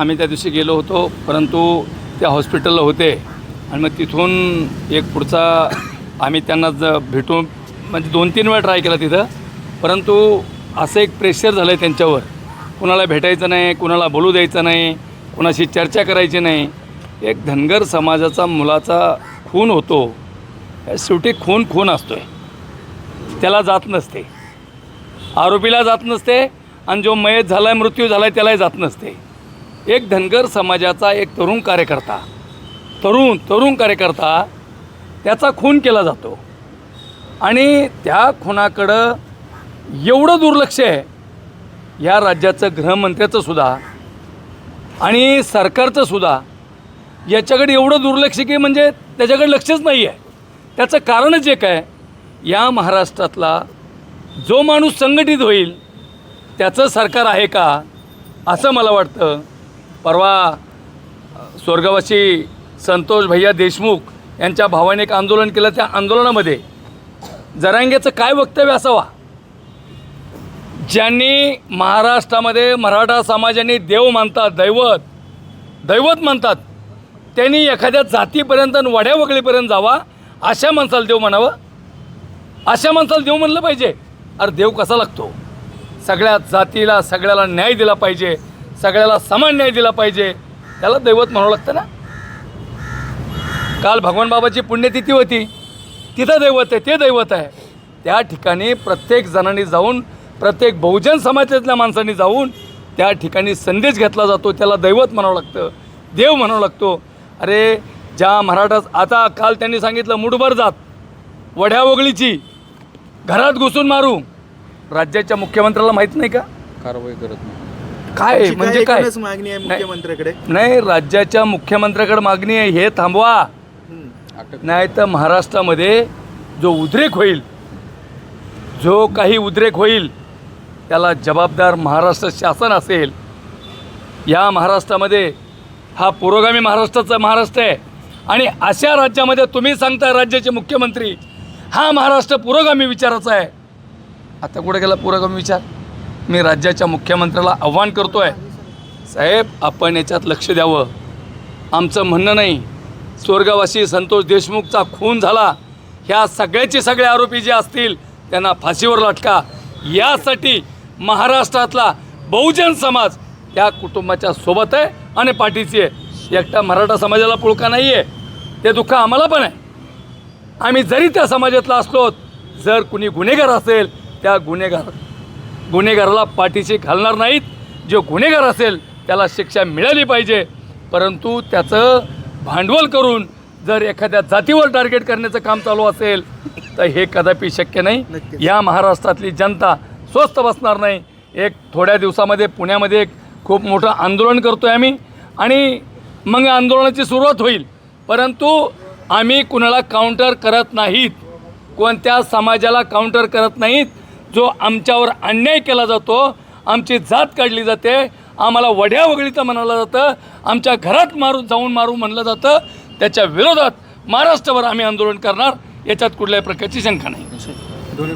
आम्ही त्या दिवशी गेलो होतो परंतु त्या हॉस्पिटलला होते. आणि मग तिथून एक पुढचा आम्ही त्यांना ज भेटून म्हणजे दोन तीन वेळा ट्राय केला तिथं. परंतु असं एक प्रेशर झालं आहे त्यांच्यावर. कुणाला भेटायचं नाही कुणाला बोलू द्यायचं नाही कुणाशी चर्चा करायची नाही. एक धनगर समाजाचा मुलाचा खून होतो. शेवटी खून खून असतो आहे त्याला जात नसते. आरोपीला जात नसते. आणि जो मयत झाला आहे मृत्यू झाला आहे त्यालाही जात नसते. एक धनगर समाजाचा एक तरुण कार्यकर्ता तरुण तरुण कार्यकर्ता त्याचा खून केला जातो. आणि त्या खुनाकडं एवढं दुर्लक्ष आहे या राज्याचं गृहमंत्र्याचं सुद्धा आणि सरकारचं सुद्धा याच्याकडे एवढं दुर्लक्ष की म्हणजे त्याच्याकडे लक्षच नाही आहे. त्याचं कारणच एक आहे या महाराष्ट्रातला जो माणूस संघटित होईल त्याचं सरकार आहे का असं मला वाटतं. परवा स्वर्गवासी संतोष भैया देशमुख यांच्या भावाने एक आंदोलन केलं. त्या आंदोलनामध्ये जरांगेचं काय वक्तव्य असावा? ज्यांनी महाराष्ट्रामध्ये मराठा समाजाने देव मानतात दैवत दैवत मानतात त्यांनी एखाद्या जातीपर्यंत आणि वड्या वगळीपर्यंत जावा अशा माणसाला देव म्हणावं? अशा माणसाला देव म्हणलं पाहिजे. अरे देव कसा लागतो? सगळ्या जातीला सगळ्याला न्याय दिला पाहिजे. सगळ्याला समान न्याय दिला पाहिजे. त्याला दैवत म्हणावं लागतं ना? काल भगवान बाबाची पुण्यतिथी होती. तिथं दैवत आहे ते दैवत आहे. त्या ठिकाणी प्रत्येक जणांनी जाऊन प्रत्येक बहुजन समाजातल्या माणसांनी जाऊन त्या ठिकाणी संदेश घेतला जातो. त्याला दैवत म्हणावं लागतं. देव म्हणावं लागतो. अरे ज्या मराठा आता काल त्यांनी सांगितलं मुठभर जात वढ्या वगळीची घरात घुसून मारू. राज्याच्या मुख्यमंत्र्याला माहीत नाही का? कारवाई करत नाही. काय म्हणजे काय एकूणच मागणी आहे मुख्यमंत्र्याकडे? नाही राज्याच्या मुख्यमंत्र्याकडे मागणी आहे हे थांबवा. हम्म. नाही तर महाराष्ट्रामध्ये जो उद्रेक होईल जो काही उद्रेक होईल त्याला जबाबदार महाराष्ट्र शासन असेल. या महाराष्ट्रामध्ये हा पुरोगामी महाराष्ट्राचा महाराष्ट्र आहे. आणि अशा राज्यामध्ये तुम्ही सांगता राज्याचे मुख्यमंत्री हा महाराष्ट्र पुरोगामी विचाराचा आहे. आता कुठे गेला पुरोगामी विचार? मी राज्याच्या मुख्यमंत्र्याला आव्हान करतो आहे साहेब आपण याच्यात लक्ष द्यावं. आमचं म्हणणं नाही स्वर्गवासी संतोष देशमुखचा खून झाला. ह्या सगळ्याचे सगळे आरोपी जे असतील त्यांना फाशीवर लटका. यासाठी महाराष्ट्रातला बहुजन समाज त्या कुटुंबाच्या सोबत आहे आणि पाठीची आहे. एकटा मराठा समाजाला पुळका नाही आहे ते दुःख आम्हाला पण आहे. आम्ही जरी त्या समाजातला असलो जर कुणी गुन्हेगार असेल त्या गुन्हेगार गुन्हेगाराला पाठीशी घालणार नाहीत. जो गुन्हेगार असेल त्याला शिक्षा मिळाली पाहिजे. परंतु त्याचं भांडवल करून जर एखाद्या जातीवर टार्गेट करण्याचं काम चालू असेल तर हे कदापि शक्य नाही. या महाराष्ट्रातली जनता स्वस्थ बसणार नाही. एक थोड्या दिवसामध्ये पुण्यामध्ये एक खूप मोठं आंदोलन करतो आहे आम्ही. आणि मग आंदोलनाची सुरुवात होईल. परंतु आम्ही कुणाला काउंटर करत नाहीत. कोणत्या समाजाला काउंटर करत नाहीत. जो आमच्यावर अन्याय केला जातो आमची जात काढली जाते आम्हाला वड्या वगळीचं म्हणालं जातं आमच्या घरात मारू जाऊन मारू म्हणलं जातं त्याच्या विरोधात महाराष्ट्रावर आम्ही आंदोलन करणार याच्यात कुठल्याही प्रकारची शंका नाही. दोन्ही